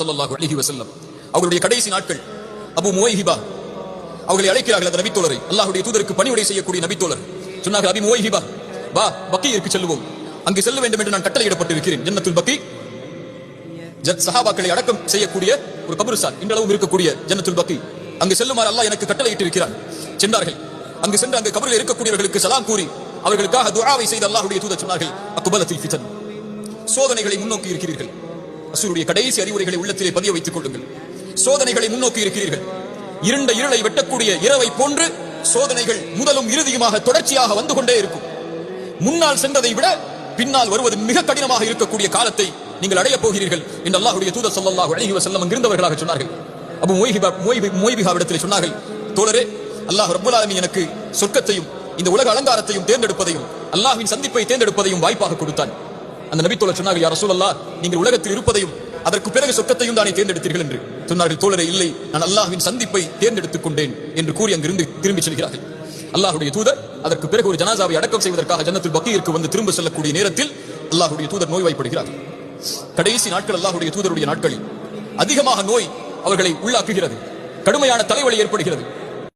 ஸல்லல்லாஹு அலிஹி வசல்லம் அவர்களுடைய கடைசி நாட்கள் அபு முவைஹிபா அவர்களை அழைக்கிறார்கள் அந்த நபித்தோழரை. அல்லாஹுடைய தூதருக்கு பணிவுடை செய்யக்கூடிய நபித்தோழர். சொன்னார்கள் அபி முவைஹிபா வா பக்கீருக்கு செல்லுவோம். அங்கு செல்ல வேண்டும் என்று நான் கட்டளையிடப்பட்டிருக்கிறேன். ஜன்னத்துல் பக்கி சஹாபாக்களை அடக்கம் செய்யக்கூடிய ஒரு கபருசார் இன்றளவும் இருக்கக்கூடிய ஜன்னத்துல் பக்கி. அங்கு செல்லுமாறு அல்லாஹ் எனக்கு கட்டளையிட்டு இருக்கிறார் சென்றார்கள். அங்கு சென்று அங்கு கபரில் இருக்கக்கூடியவர்களுக்கு சலாம் கூறி அவர்களுக்காக துராவை செய்த அல்லாஹுடைய தூதர் சொன்னார்கள் அக்குபலத்தில் ஃபிதன். சோதனைகளை முன்னோக்கி இருக்கிறீர்கள். அசுருடைய கடைசி அறிவுரைகளை உள்ளத்திலே பதிய வைத்துக் கொள்ளுங்கள். சோதனைகளை முன்னோக்கி இருக்கிறீர்கள். இருண்ட இருளை வெட்டக்கூடிய இரவை போன்று சோதனைகள் முதலும் இறுதியுமாக தொடர்ச்சியாக வந்து கொண்டே இருக்கும். முன்னால் சென்றதை விட பின்னால் வருவது மிக கடினமாக இருக்கக்கூடிய காலத்தை நீங்கள் அடையப் போகிறீர்கள் என்று அல்லாஹுடைய தூதர் ஸல்லல்லாஹு அழகி வசல்லம் இருந்தவர்களாக சொன்னார்கள். அப்போ முய்ஹிபா முய்ஹி சொன்னார்கள் தோழரே அல்லாஹ் ரப்பல் எனக்கு சொர்க்கத்தையும் இந்த உலக அலங்காரத்தையும் தேர்ந்தெடுப்பதையும் அல்லாஹின் சந்திப்பை தேர்ந்தெடுப்பதையும் வாய்ப்பாக கொடுத்தான். அந்த நபித்தோழர் சொன்னார்கள் யார் ரசூலல்லாஹ் நீங்கள் உலகத்தில் இருப்பதையும் அதற்கு பிறகு சொர்க்கத்தையும் தானே தேர்ந்தெடுத்தீர்கள் என்று. சொன்னார்கள் தோழரே இல்லை நான் அல்லாஹ்வின் சந்திப்பை தேர்ந்தெடுத்துக் கொண்டேன் என்று கூறி அங்கிருந்து திரும்பி செல்கிறார்கள். அல்லாஹுடைய தூதர் அதற்கு பிறகு ஒரு ஜனாசாவை அடக்கம் செய்வதற்காக ஜன்னத்துல் பக்கீருக்கு வந்து திரும்ப செல்லக்கூடிய நேரத்தில் அல்லாஹுடைய தூதர் நோய்வாய்ப்படுகிறார். கடைசி நாட்கள் அல்லாஹுடைய தூதருடைய நாட்களில் அதிகமாக நோய் அவர்களை உள்ளாக்குகிறது. கடுமையான தலைவலி ஏற்படுகிறது.